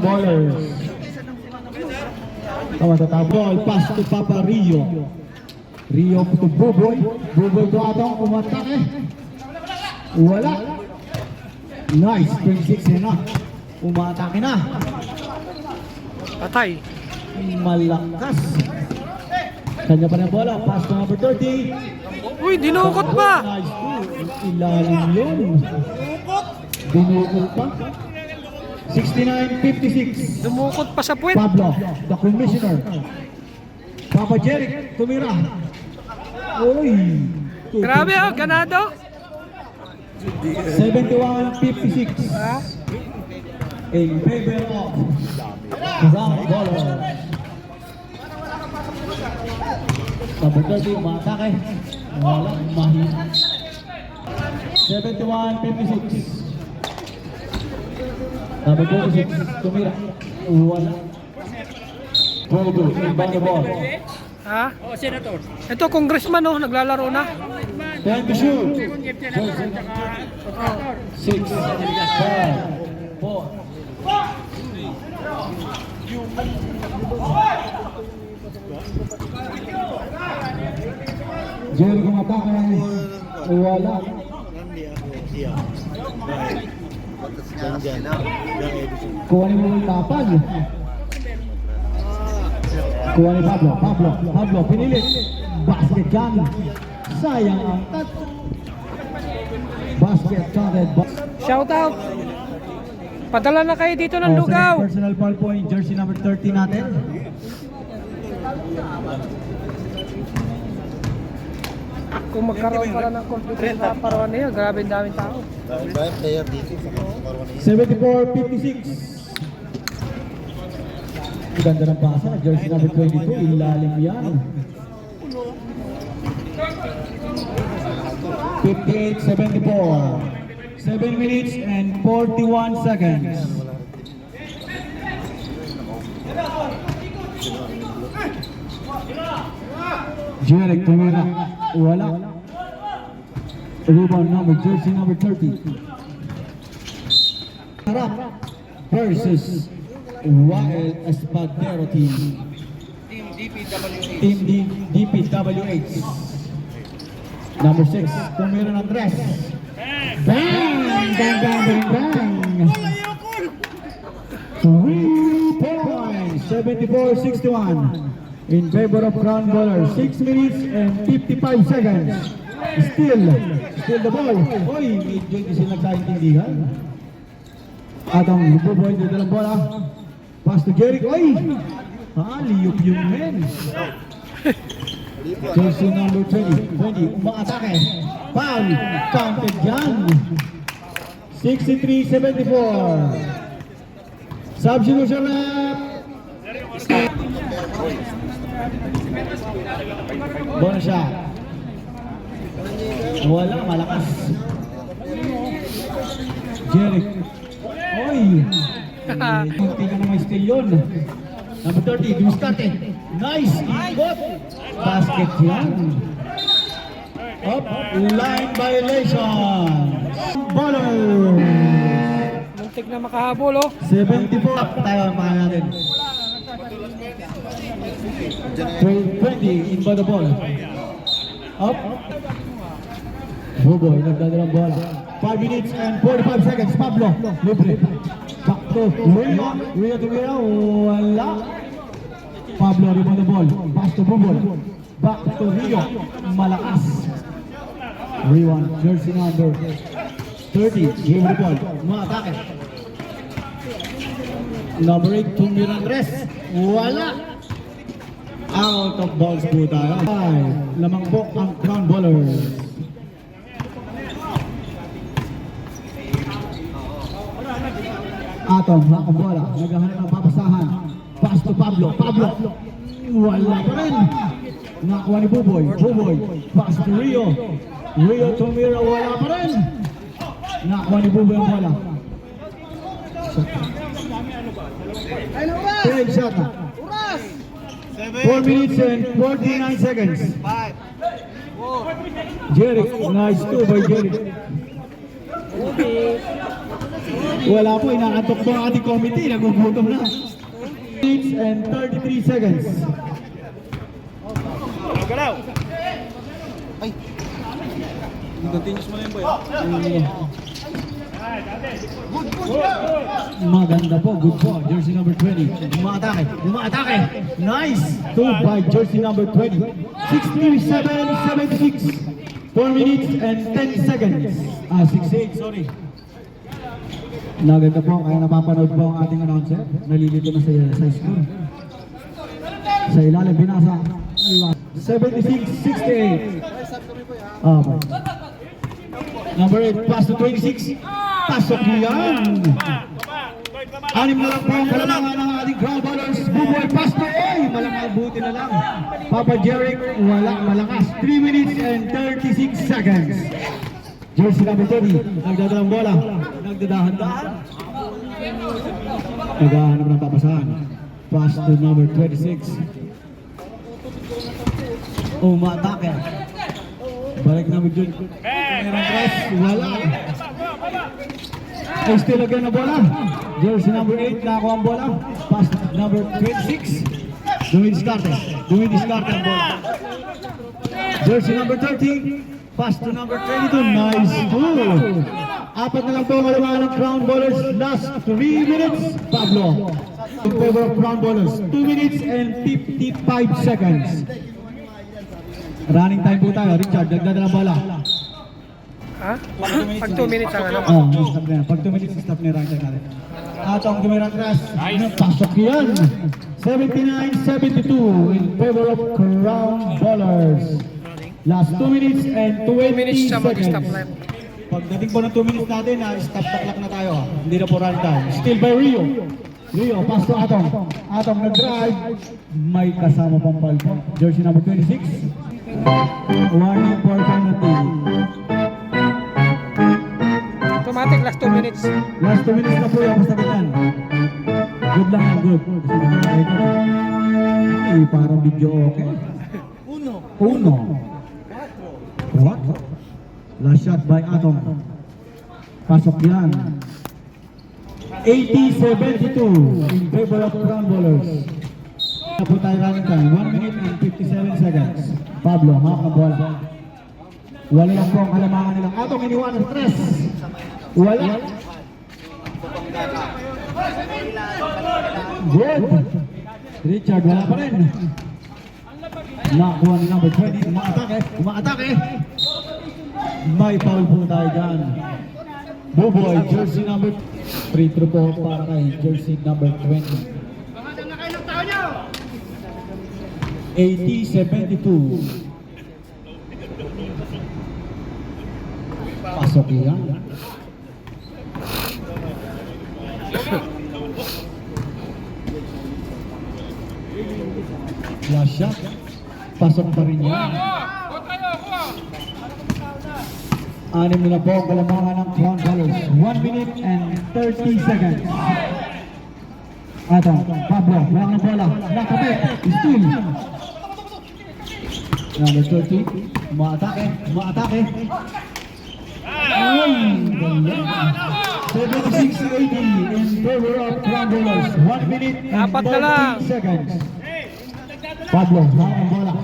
ballers. Tama sa ball, pass to Papa Rio. Rio to Buboy. Buboy to atong umatake. Wala. Nice, 26 na. Umatake na. Patay. Malakas. Kanya pa ng bola, pass to number 30. Uy, dinukot pa. Nice. Ilalim yun. Dinukot pa. 69-56. Dumukot pa sa puwet. Pablo, the commissioner. Papa Jeric, tumira. Uy. Grabe oh, ganado. 71-56. In favor of Kazam Bolo. Number 30, umatake. Wala, mahina. 71-56. Number 26, tumira. Wala. 22, inbound the ball. Ha? Ito, congressman oh, naglalaro na. Time to shoot. Six, five, four. Jerry kung atake wala. Kuha ni mo yung tapag. Kuha ni Pablo. Pablo. Pablo. Pinilit. Basket gun. Sayang ang tat. Basket counted. Shout out. Padala na kayo dito ng Oh, lugaw. Personal foul point. Jersey number 30 natin. Kung magkaroon pala ng complete sa parawan niya, grabe ang daming tao. Dahil ba yung player dito sa karuan niya? 74-56. Ganda ng pasa. Jersey number 22. Ilalim yan. 58-74. 7 minutes and 41 seconds. Jeric tumira. Wala. Rebound number jersey number 30. Harap versus Wild Espadero team. Team D DPWH. Number 6, Tumira ng dress. Bang! Bang, bang, bang, bang! Three points, 74-61 in favor of Crown Bowler. 6 minutes and 55 seconds. Still, still the ball. Oy, medyo hindi sila nagkaintindihan. At ang buboy dito ng bola. Pass to Jeric. Oy! Ah, liyop yung men. Jersey number 20. 20. Umaatake. Foul. Counted yan. 63-74. Substitution rep. Bonus shot. Wala, malakas. Jeric. Oy! Hindi ka na may steal yun. Number 30, Dumiscarte. Nice! Ikot! Basket yan. Up, line violation. Baller! Muntik na makahabol oh. 74 up tayo mga natin. 20 in the ball. Up. Buboy, nagdadala ng bola. 5 minutes and 45 seconds. Pablo, libre. Back to Rio. Rio to Rio. Wala. Pablo, rebound the ball. Pass to Buboy. Back to Rio. Malakas. Rewan, jersey number 30. Give the ball. Mga atake. Number 8, Tumir Andres. Wala. Out of bounds po tayo. Five. Lamang po ang crown bowlers. Atom, ang bola. Naghahanap ng papasahan. Pass to Pablo. Pablo. Wala pa rin. Nakuha ni Buboy. Buboy. Pass to Rio. Rio Tumira. Wala pa rin. Nakuha ni Buboy ang bola. Ten shot. 4 minutes and 49 seconds. Five. Jeric, nice two by Jeric. Wala po, inaantok po ang ating committee. Nagugutom na. Minutes and 33 seconds. Maganda po, good po. Jersey number 20. Umaatake, umaatake. Nice! Two by jersey number 20. 67-76. 4 minutes and 10 seconds. Ah, 68, sorry. Naganda po, kaya napapanood po ang ating announcer. Nalilito na sa, sa score. Sa ilalim, binasa. 76-68. Okay. Number 8, pass to 26. Pasok yan. Anim na lang po ang kalamangan ng ating crowd ballers. Buboy pass to A. Malaking buti na lang. Papa Jeric, wala malakas. 3 minutes and 36 seconds. Jersey number 30, nagdadalang bola. Nagdadahan-dahan. Naghahanap ng papasahan. Pass to number 26. Umatake. Balik na mo dyan. Meron press. Wala. Ay still again na bola. Jersey number 8, nakakuha ang bola. Pass number 26. Duwin Discarte. Duwin Discarte ang bola. Jersey number 30. Pass to number 22. Nice goal. Apat na lang po ang kalamangan ng crown ballers. Last 3 minutes. Pablo. In favor of crown ballers. 2 minutes and 55 seconds. Running time po tayo. Richard, dagdag na bola. Ha? Pag 2 minutes ang ano. Oh, stop na yan. Pag 2 minutes, stop na yung natin. At ang tumirang crash, pasok yan. 79-72 in favor of Crown Ballers. Last 2 minutes and 20 minutes seconds. Pagdating po ng 2 minutes natin, na stop the clock na tayo. Hindi na po run time. Still by Rio. Rio, pass to Atong. Atong nag-drive. May kasama pang po. Jersey number 26. Warning for penalty. Automatic last 2 minutes. Last 2 minutes na po yung ganyan. Good lang yan, good. Ay, parang video okay. Uno. Uno. Quatro. Last shot by Atom. Pasok yan. 80-72 in favor of Crown Bowlers. Na po tayo running time. 1 minute and 57 seconds. Pablo, hawak ang bola. Wala lang po ang kalamangan nilang Atong iniwan ng stress. Wala. Good. Richard, wala pa rin. Nakuha ni number 20. Umaatake. Umaatake. May foul po tayo dyan. Buboy, jersey number... Free throw po para kay jersey number 20. 80-72. Pasok yan. Last shot. Pasok pa rin yan. Anim na po ang kalamangan ng Crown Colors. 1 minute and 30 seconds. Ato, Pablo, wala ng bola. Nakabit, still. Number 30, umaatake, umaatake. Ay, ganda. 76-80 in favor of Crown Colors. 1 minute and Apat na lang. 30 seconds. Pablo, hawak ang bola.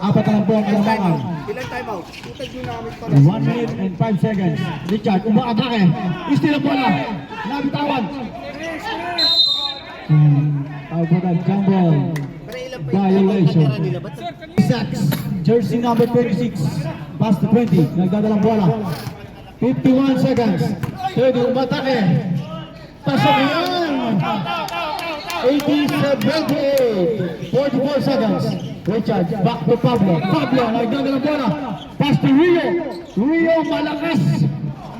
Apat na po ang kalamangan. Ilan time out? 1 minute and 5 seconds. Richard, umaatake. Still ang bola. Nabitawan. Tawag po tayo, jumble. Violation. Sacks. Jersey number 26. Pass to 20. Nagdadalang bola. 51 seconds. 30. Umatake. Pasok yan. 80-78. 44 seconds. Richard, back to Pablo. Pablo, nagdadalang bola. Pass to Rio. Rio, malakas.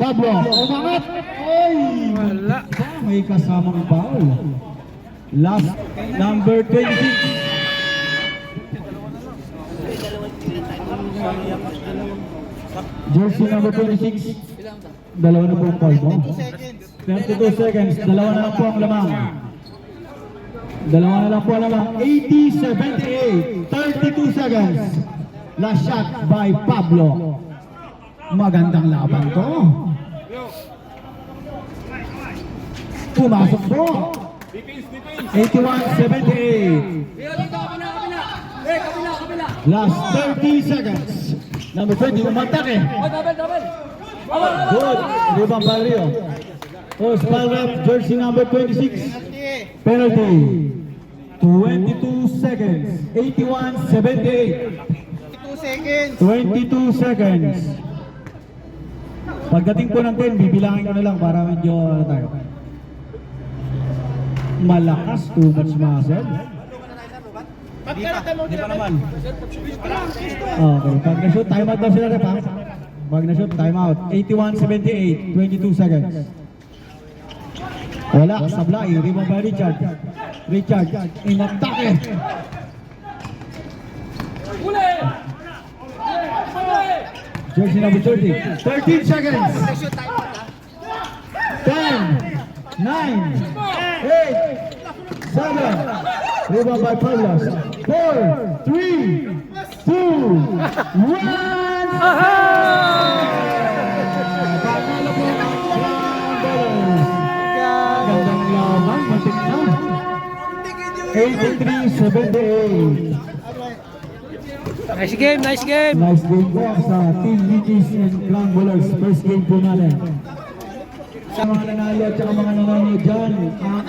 Pablo, umangat. Ay! Wala. May kasamang foul. Last, number 26. Jersey number 26. Dalawa na po ang foul mo. 32 seconds. Dalawa na lang po ang lamang. Dalawa na lang po lamang. 80-78. 32 seconds. Last shot by Pablo. Magandang laban to. Pumasok po. 81-78. Last 30 seconds. Number 20, umatake. Good. Rebound by Rio. Oh, spell rep, jersey number 26. Penalty. 22 seconds. 81-78. 2 seconds. 22 seconds. Pagdating po ng 10, bibilangin ko na lang para medyo ano tayo. Malakas, too much muscle. Hindi pa naman. Okay, pag na-shoot, time out daw sila rep ha. Pag na-shoot, time out. 81-78, 22 seconds. Wala, sablay, rebound by Richard. Richard, inatake. Jersey number 30. 13 seconds. Shoot time out ah. 10, 9, 8, 7, rebound by Carlos. 4, 3, 2, 1. 83-78. Nice game, nice game. Nice game po sa Team Gigis and Crown Bowlers. First game po natin. Sa mga nanalo at saka mga nanonood dyan,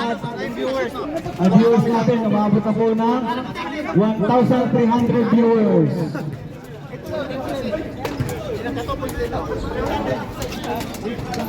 at ang viewers natin, umabot na po ng 1,300 viewers.